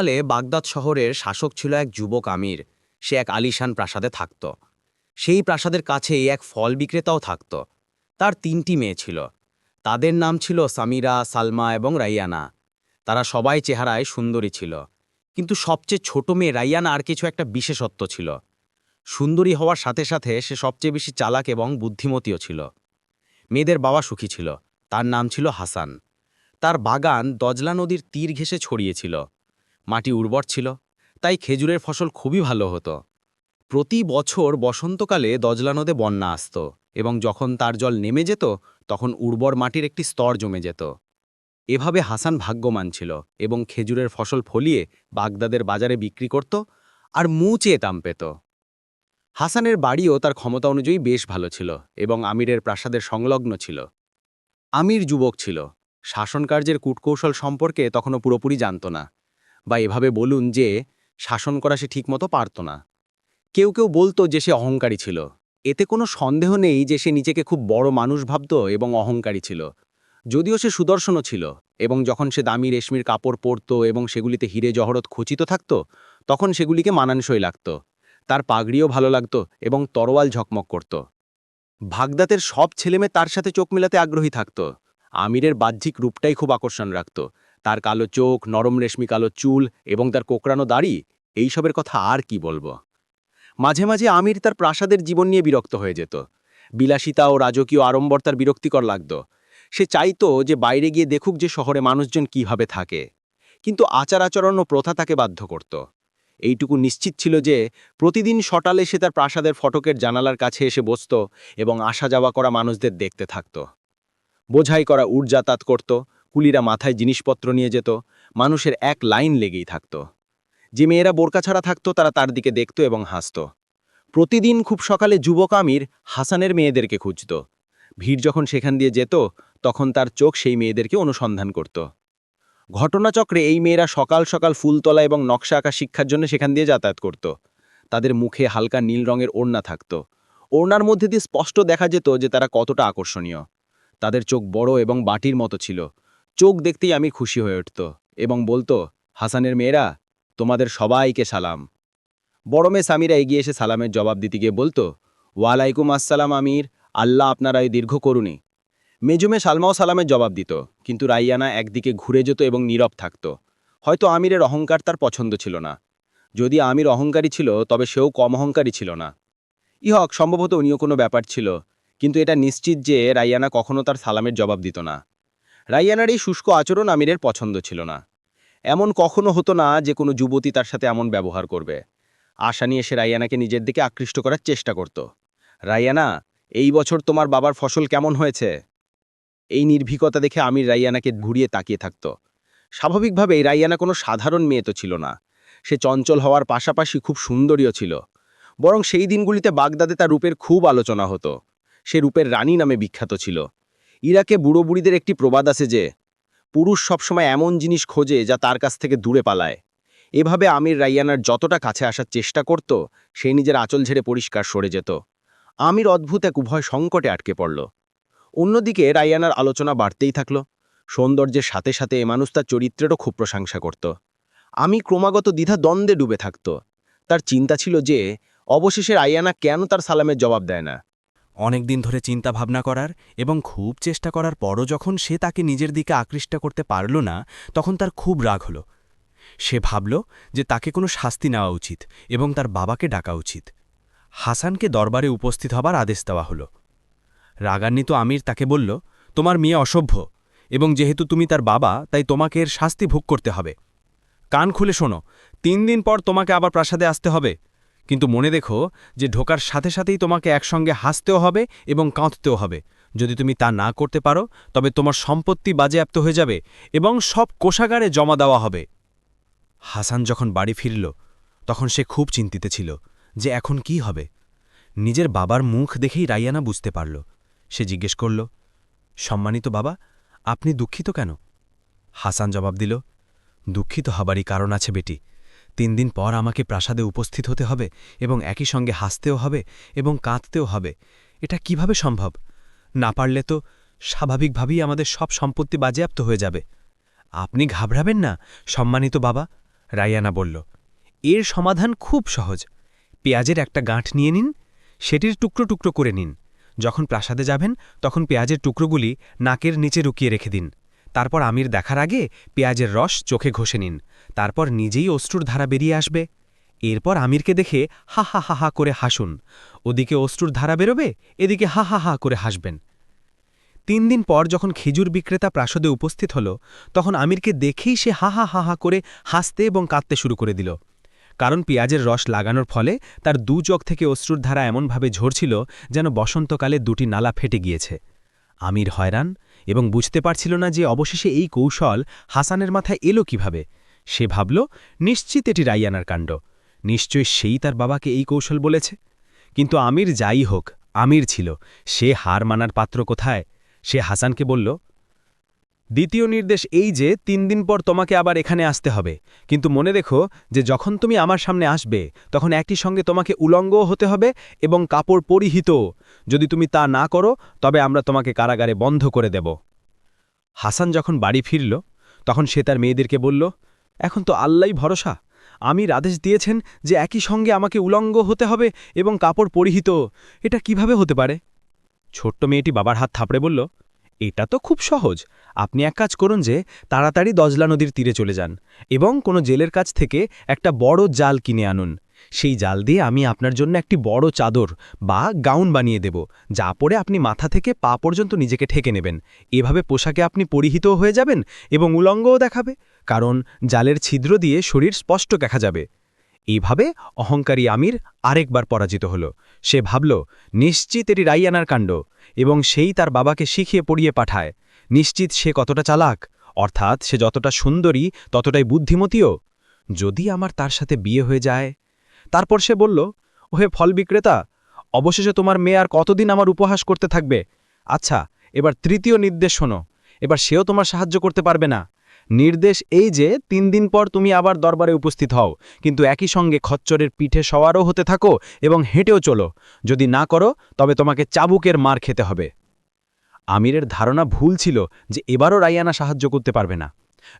সালে বাগদাদ শহরের শাসক ছিল এক যুবক আমির। সে এক আলিশান প্রাসাদে থাকত। সেই প্রাসাদের কাছেই এক ফল বিক্রেতাও থাকত। তার তিনটি মেয়ে ছিল। তাদের নাম ছিল সামিরা, সালমা এবং রাইয়ানা। তারা সবাই চেহারায় সুন্দরী ছিল। কিন্তু সবচেয়ে ছোট মেয়ে রাইয়ানা আর কিছু একটা বিশেষত্ব ছিল। সুন্দরী হওয়ার সাথে সাথে সে সবচেয়ে বেশি চালাক এবং বুদ্ধিমতীও ছিল। মেয়েদের বাবা সুখী ছিল। তার নাম ছিল হাসান। তার বাগান দজলা নদীর তীর ঘেঁষে ছড়িয়েছিল মাটি উর্বর ছিল, তাই খেজুরের ফসল খুবই ভালো হতো। প্রতি বছর বসন্তকালে দজলা নদে বন্যা আসত এবং যখন তার জল নেমে যেত, তখন উর্বর মাটির একটি স্তর জমে যেত। এভাবে হাসান ভাগ্যমান ছিল এবং খেজুরের ফসল ফলিয়ে বাগদাদের বাজারে বিক্রি করত আর মু চেয়ে দাম পেত। হাসানের বাড়িও তার ক্ষমতা অনুযায়ী বেশ ভালো ছিল এবং আমিরের প্রাসাদের সংলগ্ন ছিল। আমির যুবক ছিল। শাসনকার্যের কূটকৌশল সম্পর্কে তখনও পুরোপুরি জানত না। বা এভাবে বলুন যে শাসন করা সে ঠিকমতো পারত না। কেউ কেউ বলতো যে সে অহংকারী ছিল। এতে কোনো সন্দেহ নেই যে সে নিজেকে খুব বড় মানুষ ভাবত এবং অহংকারী ছিল। যদিও সে সুদর্শনও ছিল এবং যখন সে দামি রেশমির কাপড় পরত এবং সেগুলিতে হিরে জহরত খচিত থাকত, তখন সেগুলিকে মানানসই লাগত। তার পাগড়িও ভালো লাগত এবং তরোয়াল ঝকমক করত। ভাগদাতের সব ছেলেমেয়ে তার সাথে চোখ মেলাতে আগ্রহী থাকত। আমিরের বাহ্যিক রূপটাই খুব আকর্ষণ রাখত। তার কালো চোখ, নরম রেশমি কালো চুল এবং তার কোকড়ানো দাড়ি, এইসবের কথা আর কি বলব? মাঝে মাঝে আমির তার প্রাসাদের জীবন নিয়ে বিরক্ত হয়ে যেত। বিলাসিতা ও রাজকীয় আড়ম্বর তার বিরক্তিকর লাগত। সে চাইতো যে বাইরে গিয়ে দেখুক যে শহরে মানুষজন কীভাবে থাকে। কিন্তু আচার আচরণ ও প্রথা তাকে বাধ্য করত। এইটুকু নিশ্চিত ছিল যে, প্রতিদিন সটালে সে তার প্রাসাদের ফটকের জানালার কাছে এসে বসত এবং আসা যাওয়া করা মানুষদের দেখতে থাকত। বোঝাই করা উট যাতায়াত করত। কুলিরা মাথায় জিনিসপত্র নিয়ে যেত, মানুষের এক লাইন লেগেই থাকত। যে মেয়েরা বোরকা ছাড়া থাকত, তারা তার দিকে দেখত এবং হাসত। প্রতিদিন খুব সকালে যুবক আমির হাসানের মেয়েদেরকে খুঁজত। ভিড় যখন সেখান দিয়ে যেত, তখন তার চোখ সেই মেয়েদেরকে অনুসন্ধান করত। ঘটনাচক্রে এই মেয়েরা সকাল সকাল ফুলতলা এবং নকশা আঁকা শিক্ষার জন্য সেখান দিয়ে যাতায়াত করত। তাদের মুখে হালকা নীল রঙের ওড়না থাকত। ওড়নার মধ্যে দিয়ে স্পষ্ট দেখা যেত যে তারা কতটা আকর্ষণীয়। তাদের চোখ বড় এবং বাটির মতো ছিল। চোখ দেখতেই আমি খুশি হয়ে উঠত এবং বলতো, হাসানের মেয়েরা, তোমাদের সবাইকে সালাম। বড় মেয়ে সামিরা এগিয়ে এসে সালামের জবাব দিতে গিয়ে বলতো, ওয়ালাইকুম আসসালাম আমির, আল্লাহ আপনারা এই দীর্ঘ করুনি মেজুমে সালমাও সালামের জবাব দিত, কিন্তু রাইয়ানা একদিকে ঘুরে যেত এবং নীরব থাকত। হয়তো আমিরের অহংকার তার পছন্দ ছিল না। যদি আমির অহংকারী ছিল, তবে সেও কম অহংকারী ছিল না। ইহক সম্ভবত উনিও কোনো ব্যাপার ছিল, কিন্তু এটা নিশ্চিত যে রাইয়ানা কখনো তার সালামের জবাব দিত না। রাইয়ানার এই শুষ্ক আচরণ আমিরের পছন্দ ছিল না। এমন কখনো হতো না যে কোনো যুবতী তার সাথে এমন ব্যবহার করবে। আশা নিয়ে সে রাইয়ানাকে নিজের দিকে আকৃষ্ট করার চেষ্টা করত। রাইয়ানা এই বছর তোমার বাবার ফসল কেমন হয়েছে? এই নির্ভীকতা দেখে আমির রাইয়ানাকে ঘুরিয়ে তাকিয়ে থাকত। স্বাভাবিকভাবেই রাইয়ানা কোনো সাধারণ মেয়ে তো ছিল না। সে চঞ্চল হওয়ার পাশাপাশি খুব সুন্দরীও ছিল। বরং সেই দিনগুলিতে বাগদাদে তার রূপের খুব আলোচনা হতো। সে রূপের রানী নামে বিখ্যাত ছিল। ইরাকে বুড়ো বুড়িদের একটি প্রবাদ আছে যে, পুরুষ সবসময় এমন জিনিস খোঁজে যা তার কাছ থেকে দূরে পালায়। এভাবে আমির রাইয়ানার যতটা কাছে আসার চেষ্টা করত, সে নিজের আঁচল ঝেড়ে পরিষ্কার সরে যেত। আমির অদ্ভুত এক উভয় সংকটে আটকে পড়ল। অন্যদিকে রাইয়ানার আলোচনা বাড়তেই থাকল। সৌন্দর্যের সাথে সাথে এ মানুষ তার চরিত্রেরও খুব প্রশংসা করত। আমি ক্রমাগত দ্বিধা দ্বন্দ্বে ডুবে থাকত। তার চিন্তা ছিল যে, অবশেষে রাইয়ানা কেন তার সালামের জবাব দেয় না? অনেক দিন ধরে চিন্তা ভাবনা করার এবং খুব চেষ্টা করার পরও যখন সে তাকে নিজের দিকে আকৃষ্ট করতে পারল না, তখন তার খুব রাগ হল। সে ভাবল যে তাকে কোনো শাস্তি নেওয়া উচিত এবং তার বাবাকে ডাকা উচিত। হাসানকে দরবারে উপস্থিত হবার আদেশ দেওয়া হল। রাগান্বিত আমির তাকে বলল, তোমার মেয়ে অসভ্য এবং যেহেতু তুমি তার বাবা, তাই তোমাকে এর শাস্তি ভোগ করতে হবে। কান খুলে শোনো, তিন দিন পর তোমাকে আবার প্রাসাদে আসতে হবে। কিন্তু মনে দেখো যে ঢোকার সাথে সাথেই তোমাকে একসঙ্গে হাসতেও হবে এবং কাঁদতেও হবে। যদি তুমি তা না করতে পারো, তবে তোমার সম্পত্তি বাজেয়াপ্ত হয়ে যাবে এবং সব কোষাগারে জমা দেওয়া হবে। হাসান যখন বাড়ি ফিরল, তখন সে খুব চিন্তিত ছিল যে এখন কি হবে। নিজের বাবার মুখ দেখেই রাইয়ানা বুঝতে পারল। সে জিজ্ঞেস করল, সম্মানিত বাবা, আপনি দুঃখিত কেন? হাসান জবাব দিল, দুঃখিত হবারই কারণ আছে বেটি। তিন দিন পর আমাকে প্রাসাদে উপস্থিত হতে হবে এবং একই সঙ্গে হাসতেও হবে এবং কাঁদতেও হবে। এটা কীভাবে সম্ভব? না পারলে তো স্বাভাবিকভাবেই আমাদের সব সম্পত্তি বাজেয়াপ্ত হয়ে যাবে। আপনি ঘাবড়াবেন না, সম্মানিত বাবা রাইয়ানা বলল। এর সমাধান খুব সহজ। পেঁয়াজের একটা গাঁঠ নিয়ে নিন, সেটির টুকরো টুকরো করে নিন। যখন প্রাসাদে যাবেন, তখন পেঁয়াজের টুকরোগুলি নাকের নিচে রুকিয়ে রেখে দিন। তারপর আমির দেখার আগে পেঁয়াজের রস চোখে ঘষে নিন। তারপর নিজেই অশ্রুর ধারা বেরিয়ে আসবে। এরপর আমিরকে দেখে হা হা হা হা করে হাসুন। ওদিকে অশ্রুর ধারা বেরোবে, এদিকে হা হা হা করে হাসবেন। তিন দিন পর যখন খেজুর বিক্রেতা প্রাসাদে উপস্থিত হল, তখন আমিরকে দেখেই সে হা হা হা হা করে হাসতে এবং কাঁদতে শুরু করে দিল। কারণ পেঁয়াজের রস লাগানোর ফলে তার দু চোখ থেকে অশ্রুর ধারা এমনভাবে ঝরছিল যেন বসন্তকালে দুটি নালা ফেটে গিয়েছে। আমির হয়রান এবং বুঝতে পারছিল না যে অবশেষে এই কৌশল হাসানের মাথায় এলো কীভাবে। সে ভাবল, নিশ্চিত এটি রাইয়ানার কাণ্ড। নিশ্চয় সেই তার বাবাকে এই কৌশল বলেছে। কিন্তু আমির যাই হোক, আমির ছিল। সে হার মানার পাত্র কোথায়? সে হাসানকে বলল দ্বিতীয় নির্দেশ এই যে, তিন দিন পর তোমাকে আবার এখানে আসতে হবে। কিন্তু মনে রেখো যে, যখন তুমি আমার সামনে আসবে, তখন একই সঙ্গে তোমাকে উলঙ্গও হতে হবে এবং কাপড় পরিহিত যদি তুমি তা না করো, তবে আমরা তোমাকে কারাগারে বন্ধ করে দেব। হাসান যখন বাড়ি ফিরল, তখন সে তার মেয়েদেরকে বলল, এখন তো আল্লাই ভরসা। আমির আদেশ দিয়েছেন যে, একই সঙ্গে আমাকে উলঙ্গ হতে হবে এবং কাপড় পরিহিত এটা কীভাবে হতে পারে? ছোট্ট মেয়েটি বাবার হাত থাপড়ে বলল এটা তো খুব সহজ। আপনি এক কাজ করুন যে, তাড়াতাড়ি দজলা নদীর তীরে চলে যান এবং কোনো জেলের কাছ থেকে একটা বড় জাল কিনে আনুন। সেই জাল দিয়ে আমি আপনার জন্য একটি বড় চাদর বা গাউন বানিয়ে দেব, যা পরে আপনি মাথা থেকে পা পর্যন্ত নিজেকে ঠেকে নেবেন। এভাবে পোশাকে আপনি পরিহিতও হয়ে যাবেন এবং উলঙ্গও দেখাবে, কারণ জালের ছিদ্র দিয়ে শরীর স্পষ্ট দেখা যাবে। এইভাবে অহংকারী আমির আরেকবার পরাজিত হল। সে ভাবল, নিশ্চিত এটি রাইয়ানার কাণ্ড। এবং সেই তার বাবাকে শিখিয়ে পড়িয়ে পাঠায়। নিশ্চিত সে কতটা চালাক? অর্থাৎ সে যতটা সুন্দরী, ততটাই বুদ্ধিমতীও? যদি আমার তার সাথে বিয়ে হয়ে যায়? তারপর সে বলল, ওহে ফল বিক্রেতা, অবশেষে তোমার মেয়ে আর কতদিন আমার উপহাস করতে থাকবে? আচ্ছা এবার তৃতীয় নির্দেশ শোনো। এবার সেও তোমার সাহায্য করতে পারবে না। নির্দেশ এই যে, তিন দিন পর তুমি আবার দরবারে উপস্থিত হও। কিন্তু একই সঙ্গে খচ্চরের পিঠে সওয়ারও হতে থাকো এবং হেঁটেও চলো। যদি না করো, তবে তোমাকে চাবুকের মার খেতে হবে। আমিরের ধারণা ভুল ছিল যে এবারও রাইয়ানা সাহায্য করতে পারবে না।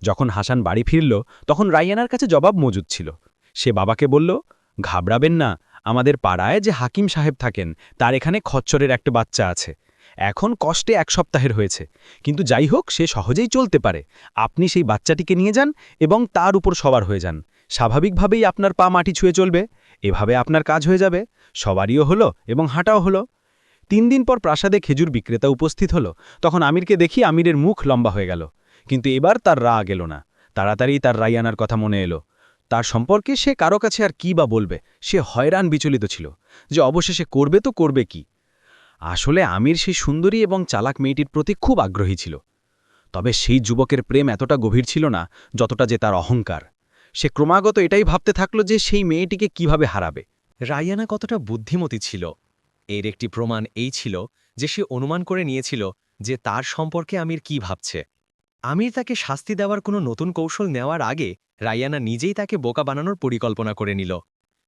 যখন হাসান বাড়ি ফিরল, তখন রাইয়ানার কাছে জবাব মজুদ ছিল। সে বাবাকে বলল, ঘাবড়াবেন না। আমাদের পাড়ায় যে হাকিম সাহেব থাকেন, তার এখানে খচ্চরের একটা বাচ্চা আছে। এখন কষ্টে এক সপ্তাহের হয়েছে। কিন্তু যাই হোক, সে সহজেই চলতে পারে। আপনি সেই বাচ্চাটিকে নিয়ে যান এবং তার উপর সবার হয়ে যান। স্বাভাবিকভাবেই আপনার পা মাটি ছুঁয়ে চলবে। এভাবে আপনার কাজ হয়ে যাবে। সবারইও হলো এবং হাঁটাও হলো। তিন দিন পর প্রাসাদে খেজুর বিক্রেতা উপস্থিত হলো। তখন আমিরকে দেখি আমিরের মুখ লম্বা হয়ে গেল। কিন্তু এবার তার রাগ এলো না। তাড়াতাড়ি তার রাইয়ানার কথা মনে এলো। তার সম্পর্কে সে কারও কাছে আর কি বা বলবে? সে হয়রান বিচলিত ছিল। যে অবশেষে করবে তো করবে কি? আসলে আমির সেই সুন্দরী এবং চালাক মেয়েটির প্রতি খুব আগ্রহী ছিল। তবে সেই যুবকের প্রেম এতটা গভীর ছিল না, যতটা যে তার অহংকার। সে ক্রমাগত এটাই ভাবতে থাকল যে সেই মেয়েটিকে কীভাবে হারাবে। রায়ানা কতটা বুদ্ধিমতী ছিল, এর একটি প্রমাণ এই ছিল যে সে অনুমান করে নিয়েছিল যে তার সম্পর্কে আমির কি ভাবছে। আমির তাকে শাস্তি দেওয়ার কোনো নতুন কৌশল নেওয়ার আগে রায়ানা নিজেই তাকে বোকা বানানোর পরিকল্পনা করে নিল।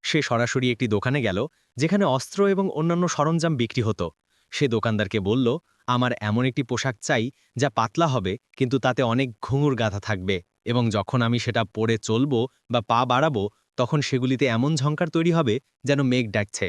সে সরাসরি একটি দোকানে গেল, যেখানে অস্ত্র এবং অন্যান্য সরঞ্জাম বিক্রি হতো। সে দোকানদারকে বলল, আমার এমন একটি পোশাক চাই যা পাতলা হবে, কিন্তু তাতে অনেক ঘুঙুর গাঁথা থাকবে এবং যখন আমি সেটা পরে চলব বা পা বাড়াবো, তখন সেগুলিতে এমন ঝঙ্কার তৈরি হবে যেন মেঘ ডাকছে।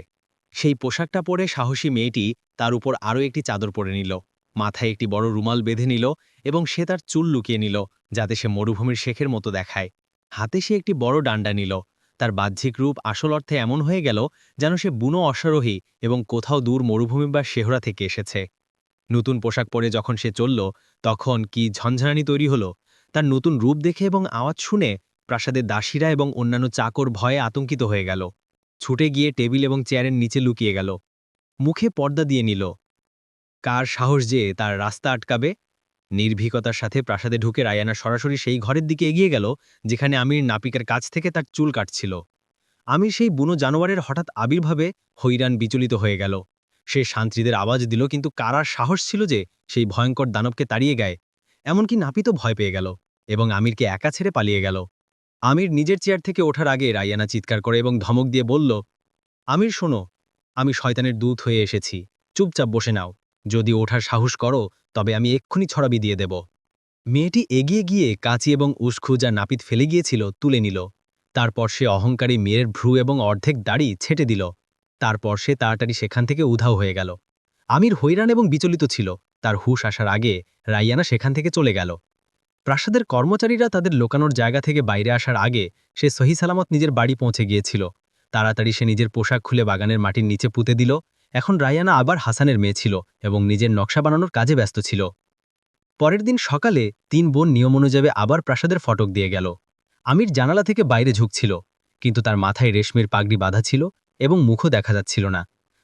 সেই পোশাকটা পরে সাহসী মেয়েটি তার উপর আরও একটি চাদর পরে নিল, মাথায় একটি বড় রুমাল বেঁধে নিল এবং সে তার চুল লুকিয়ে নিল, যাতে সে মরুভূমির শেখের মতো দেখায়। হাতে সে একটি বড় ডান্ডা নিল তার বাহ্যিক রূপ আসল অর্থে এমন হয়ে গেল যেন সে বুনো অশ্বারোহী এবং কোথাও দূর মরুভূমি বা শেহরা থেকে এসেছে। নতুন পোশাক পরে যখন সে চলল, তখন কি ঝঞ্ঝানি তৈরি হলো? তার নতুন রূপ দেখে এবং আওয়াজ শুনে প্রাসাদের দাসীরা এবং অন্যান্য চাকর ভয়ে আতঙ্কিত হয়ে গেল। ছুটে গিয়ে টেবিল এবং চেয়ারের নিচে লুকিয়ে গেল। মুখে পর্দা দিয়ে নিল। কার সাহস যে তার রাস্তা আটকাবে? নির্ভীকতার সাথে প্রাসাদে ঢুকে রায়ানা সরাসরি সেই ঘরের দিকে এগিয়ে গেল, যেখানে আমির নাপিকের কাছ থেকে তার চুল কাটছিল। আমি সেই বুনো জানোয়ারের হঠাৎ আবির্ভাবে হৈরান বিচলিত হয়ে গেল। সে শান্ত্রীদের আওয়াজ দিল, কিন্তু কারার সাহস ছিল যে সেই ভয়ঙ্কর দানবকে তাড়িয়ে গায়? এমনকি নাপিতও ভয় পেয়ে গেল এবং আমিরকে একা ছেড়ে পালিয়ে গেল। আমির নিজের চেয়ার থেকে ওঠার আগে রায়ানা চিৎকার করে এবং ধমক দিয়ে বলল, আমির, শোনো, আমি শয়তানের দূত হয়ে এসেছি। চুপচাপ বসে নাও। যদি ওঠার সাহস করো তবে আমি এক্ষুনি ছড়াবি দিয়ে দেব। মেয়েটি এগিয়ে গিয়ে কাঁচি এবং উস্কু যা নাপিত ফেলে গিয়েছিল, তুলে নিল। তারপর সে অহংকারী মেয়ের ভ্রু এবং অর্ধেক দাড়ি ছেটে দিল। তারপর সে তাড়াতাড়ি সেখান থেকে উধাও হয়ে গেল। আমির হৈরান এবং বিচলিত ছিল। তার হুশ আসার আগে রাইয়ানা সেখান থেকে চলে গেল। প্রাসাদের কর্মচারীরা তাদের লোকানোর জায়গা থেকে বাইরে আসার আগে সে সহি সালামত নিজের বাড়ি পৌঁছে গিয়েছিল। তাড়াতাড়ি সে নিজের পোশাক খুলে বাগানের মাটির নিচে পুঁতে দিল এখন রায়ানা আবার হাসানের মেয়ে ছিল এবং নিজের নকশা বানানোর কাজে ব্যস্ত ছিল। পরের দিন সকালে তিন বোন নিয়ম অনুযায়ী আবার প্রাসাদের ফটক দিয়ে গেল। আমির জানালা থেকে বাইরে ঝুঁকছিল, কিন্তু তার মাথায় রেশমির পাগড়ি বাঁধা ছিল এবং মুখও দেখা যাচ্ছিল না।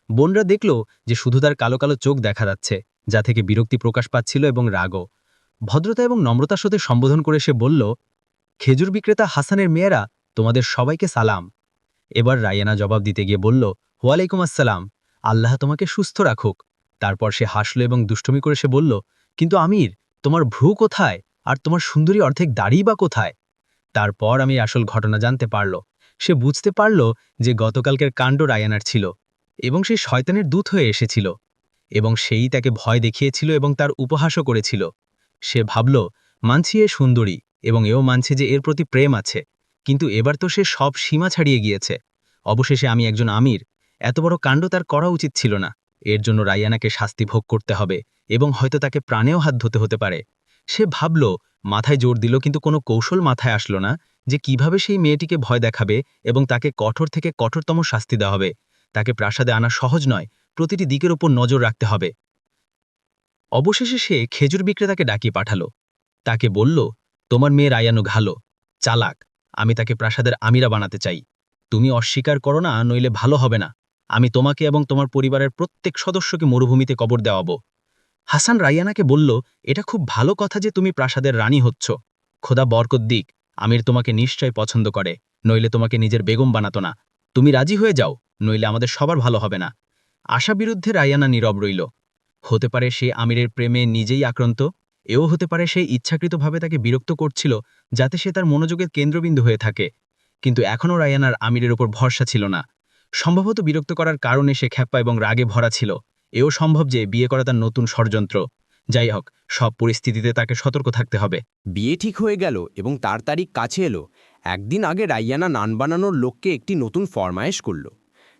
বোনরা দেখল যে শুধু তার কালো কালো চোখ দেখা যাচ্ছে, যা থেকে বিরক্তি প্রকাশ পাচ্ছিল এবং রাগও। ভদ্রতা এবং নম্রতার সাথে সম্বোধন করে সে বলল, খেজুর বিক্রেতা হাসানের মেয়েরা, তোমাদের সবাইকে সালাম। এবার রায়ানা জবাব দিতে গিয়ে বলল, ওয়ালাইকুম আসসালাম। আল্লাহ তোমাকে সুস্থ রাখুক। তারপর সে হাসল এবং দুষ্টমি করে সে বলল, কিন্তু আমির, তোমার ভ্রু কোথায়? আর তোমার সুন্দরী অর্ধেক দাড়ি বা কোথায়? তারপর আমি আসল ঘটনা জানতে পারল। সে বুঝতে পারল যে গতকালকের কাণ্ড রায়ানার ছিল এবং সে শয়তানের দূত হয়ে এসেছিল এবং সেই তাকে ভয় দেখিয়েছিল এবং তার উপহাসও করেছিল। সে ভাবল, মানছি এ সুন্দরী এবং এও মানছে যে এর প্রতি প্রেম আছে, কিন্তু এবার তো সে সব সীমা ছাড়িয়ে গিয়েছে। অবশেষে আমি একজন আমির এত বড় কাণ্ড তার করা উচিত ছিল না। এর জন্য রায়ানাকে শাস্তি ভোগ করতে হবে এবং হয়তো তাকে প্রাণেও হাত ধুতে হতে পারে। সে ভাবল, মাথায় জোর দিল কিন্তু কোনো কৌশল মাথায় আসলো না যে কীভাবে সেই মেয়েটিকে ভয় দেখাবে এবং তাকে কঠোর থেকে কঠোরতম শাস্তি দেওয়া হবে। তাকে প্রাসাদে আনা সহজ নয়, প্রতিটি দিকের উপর নজর রাখতে হবে। অবশেষে সে খেজুর বিক্রেতাকে ডাকিয়ে পাঠালো। তাকে বলল, তোমার মেয়ে রায়ানু ঘালো, চালাক। আমি তাকে প্রাসাদের আমিরা বানাতে চাই। তুমি অস্বীকার করো না, নইলে ভালো হবে না। আমি তোমাকে এবং তোমার পরিবারের প্রত্যেক সদস্যকে মরুভূমিতে কবর দেওয়াবো। হাসান রাইয়ানাকে বলল, এটা খুব ভালো কথা যে তুমি প্রাসাদের রানী হচ্ছ। খোদা বরকত দিক, আমির তোমাকে নিশ্চয় পছন্দ করে, নইলে তোমাকে নিজের বেগম বানাতো না। তুমি রাজি হয়ে যাও, নইলে আমাদের সবার ভালো হবে না। আশা বিরুদ্ধে রায়ানা নীরব রইল। হতে পারে সে আমিরের প্রেমে নিজেই আক্রান্ত, এও হতে পারে সে ইচ্ছাকৃতভাবে তাকে বিরক্ত করছিল, যাতে সে তার মনোযোগের কেন্দ্রবিন্দু হয়ে থাকে। কিন্তু এখনও রায়ানার আমিরের ওপর ভরসা ছিল না। সম্ভবত বিরক্ত করার কারণে সে খ্যাপ্পা এবং রাগে ভরা ছিল। এও সম্ভব যে বিয়ে করা তার নতুন ষড়যন্ত্র। যাই হোক, সব পরিস্থিতিতে তাকে সতর্ক থাকতে হবে। বিয়ে ঠিক হয়ে গেল এবং তার তারিখ কাছে এলো। একদিন আগে রাইয়ানা নান বানানোর লোককে একটি নতুন ফরমায়েশ করল।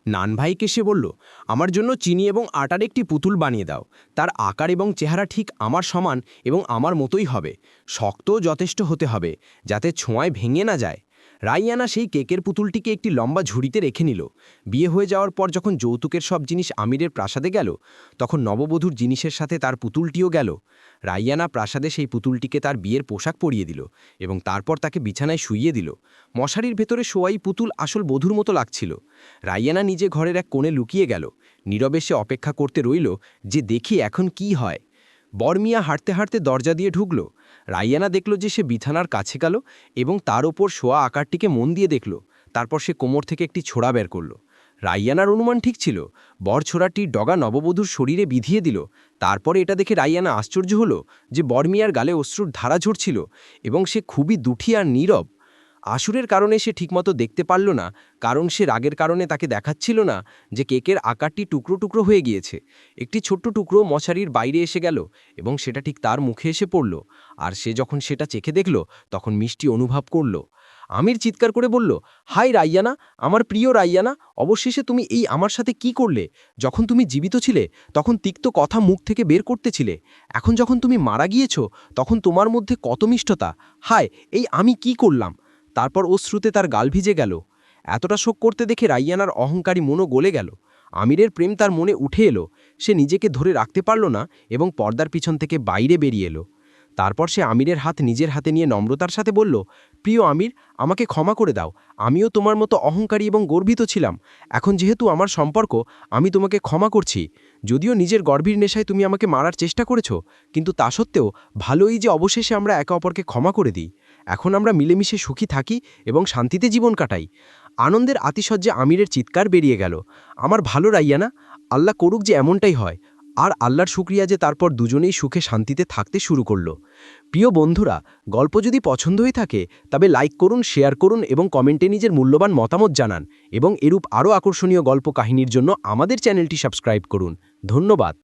নান ভাইকে সে বলল, আমার জন্য চিনি এবং আটার একটি পুতুল বানিয়ে দাও। তার আকার এবং চেহারা ঠিক আমার সমান এবং আমার মতোই হবে। শক্তও যথেষ্ট হতে হবে, যাতে ছোঁয়ায় ভেঙে না যায়। রাইয়ানা সেই কেকের পুতুলটিকে একটি লম্বা ঝুড়িতে রেখে নিল। বিয়ে হয়ে যাওয়ার পর যখন যৌতুকের সব জিনিস আমিরের প্রাসাদে গেল, তখন নববধূর জিনিসের সাথে তার পুতুলটিও গেল। রাইয়ানা প্রাসাদে সেই পুতুলটিকে তার বিয়ের পোশাক পরিয়ে দিল এবং তারপর তাকে বিছানায় শুইয়ে দিল। মশারির ভেতরে শোয়াই পুতুল আসল বধূর মতো লাগছিল। রাইয়ানা নিজে ঘরের এক কোণে লুকিয়ে গেল। নীরবে সে অপেক্ষা করতে রইল যে দেখি এখন কি হয়। বরমিয়া হাঁটতে হাঁটতে দরজা দিয়ে ঢুকল। রাইয়ানা দেখল যে সে বিছানার কাছে গেল এবং তার ওপর শোয়া আকারটিকে মন দিয়ে দেখল। তারপর সে কোমর থেকে একটি ছোড়া বের করল। রাইয়ানার অনুমান ঠিক ছিল। বর ছোড়াটি ডগা নববধূর শরীরে বিধিয়ে দিল। তারপরে এটা দেখে রাইয়ানা আশ্চর্য হলো যে বরমিয়ার গালে অশ্রুর ধারা ঝরছিল এবং সে খুবই দুঠি আর নীরব। আসুরের কারণে সে ঠিকমতো দেখতে পারল না, কারণ সে রাগের কারণে তাকে দেখাচ্ছিল না যে কেকের আকারটি টুকরো টুকরো হয়ে গিয়েছে। একটি ছোট্ট টুকরো মশারির বাইরে এসে গেল এবং সেটা ঠিক তার মুখে এসে পড়ল। আর সে যখন সেটা চেখে দেখল, তখন মিষ্টি অনুভব করল। আমির চিৎকার করে বলল হাই রাইয়ানা, আমার প্রিয় রাইয়ানা, অবশেষে তুমি এই আমার সাথে কি করলে? যখন তুমি জীবিত ছিলে, তখন তিক্ত কথা মুখ থেকে বের করতেছিলে এখন যখন তুমি মারা গিয়েছ, তখন তোমার মধ্যে কত মিষ্টতা? হায়, এই আমি কি করলাম? তারপর অশ্রুতে তার গাল ভিজে গেল। এতটা শোক করতে দেখে রাইয়ানার অহংকারী মনও গলে গেল। আমিরের প্রেম তার মনে উঠে এলো। সে নিজেকে ধরে রাখতে পারল না এবং পর্দার পিছন থেকে বাইরে বেরিয়ে এলো। তারপর সে আমিরের হাত নিজের হাতে নিয়ে নম্রতার সাথে বলল, প্রিয় আমির, আমাকে ক্ষমা করে দাও। আমিও তোমার মতো অহংকারী এবং গর্বিত ছিলাম। এখন যেহেতু আমার সম্পর্ক, আমি তোমাকে ক্ষমা করছি। যদিও নিজের গর্ভীর নেশায় তুমি আমাকে মারার চেষ্টা করেছ, কিন্তু তা সত্ত্বেও ভালোই যে অবশেষে আমরা একে অপরকে ক্ষমা করে দিই। এখন আমরা মিলেমিশে সুখী থাকি এবং শান্তিতে জীবন কাটাই। আনন্দের আতিশয্যে আমিরের চিৎকার বেরিয়ে গেল। আমার ভালো রাইয়ানা আল্লাহ করুক যে এমনটাই হয়। আর আল্লাহর শুক্রিয়া যে তারপর দুজনেই সুখে শান্তিতে থাকতে শুরু করল। প্রিয় বন্ধুরা, গল্প যদি পছন্দ হয়ে থাকে, তবে লাইক করুন, শেয়ার করুন এবং কমেন্টে নিজের মূল্যবান মতামত জানান এবং এরূপ আরও আকর্ষণীয় গল্প কাহিনীর জন্য আমাদের চ্যানেলটি সাবস্ক্রাইব করুন। ধন্যবাদ।